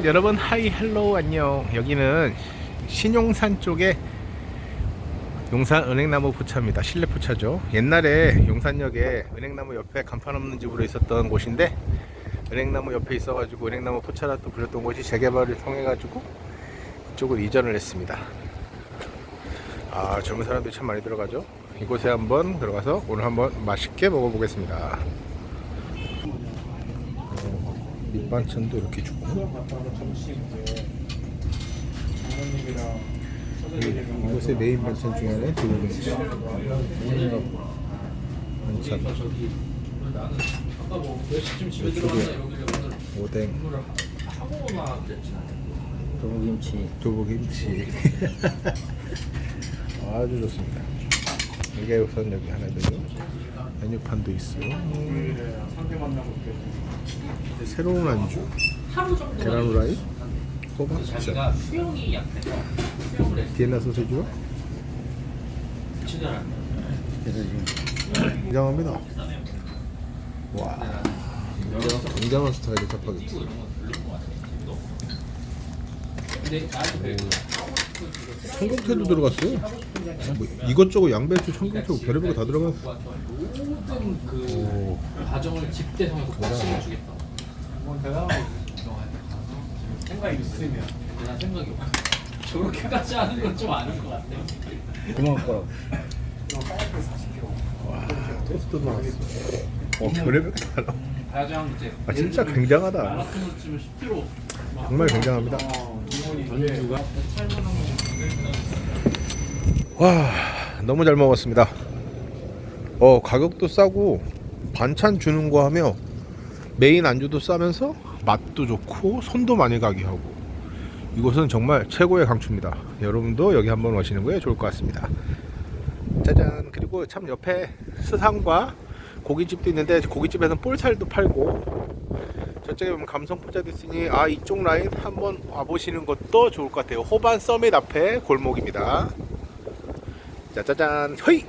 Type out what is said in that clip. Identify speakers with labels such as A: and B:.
A: 여러분 하이 헬로우 안녕. 여기는 신용산 쪽에 용산 은행나무 포차입니다. 실내 포차죠. 옛날에 용산역에 은행나무 옆에 간판 없는 집으로 있었던 곳인데 은행나무 옆에 있어가지고 은행나무 포차라 또 불렸던 곳이 재개발을 통해 가지고 이쪽으로 이전을 했습니다. 아 젊은 사람들이 참 많이 들어가죠. 이곳에 한번 들어가서 오늘 한번 맛있게 먹어보겠습니다. 어, 밑반찬도 이렇게 주고. 이곳의 메인 반찬 중에 하나는 두부김치 반찬. 이쪽에 오뎅.
B: 두부김치.
A: 두부김치. 아주 좋습니다. 이게 우선 여기 하나 되고 메뉴판도 있어 새로운 안주? 계란 후라이? 호박? 자
C: 수영이 약해서 수영을 해.
A: 비엔나 소세지와 굉장합니다. 와. 굉장한 스타일의 짜파게티 청경채도 들어갔어요. 뭐 이것저것 양배추 청경채 별의별 거다 들어갔어
C: 모든 그
A: 오.
C: 과정을 집대성에서 같이 해주겠다.
D: 생각이 있으면.
C: 난 생각이 없어. 저렇게까지 하는 건 좀 아닌 것 같아.
B: 고마울 거라고.
A: 와 토스트 나왔어. 어 별의별 거 다 나와
C: 가장 이제
A: 아 진짜 굉장하다.
C: 마라톤을 치면 10km
A: 정말 굉장합니다 와 너무 잘 먹었습니다. 어 가격도 싸고 반찬 주는 거 하며 메인 안주도 싸면서 맛도 좋고 손도 많이 가게 하고 이곳은 정말 최고의 강추입니다. 여러분도 여기 한번 오시는 거에 좋을 것 같습니다. 짜잔. 그리고 참 옆에 수상과 고깃집도 있는데 고깃집에는 볼살도 팔고 저쪽에 보면 감성 포자도 있으니 아 이쪽 라인 한번 와보시는 것도 좋을 것 같아요. 호반 서밋 앞에 골목입니다. 자 짜잔. 허이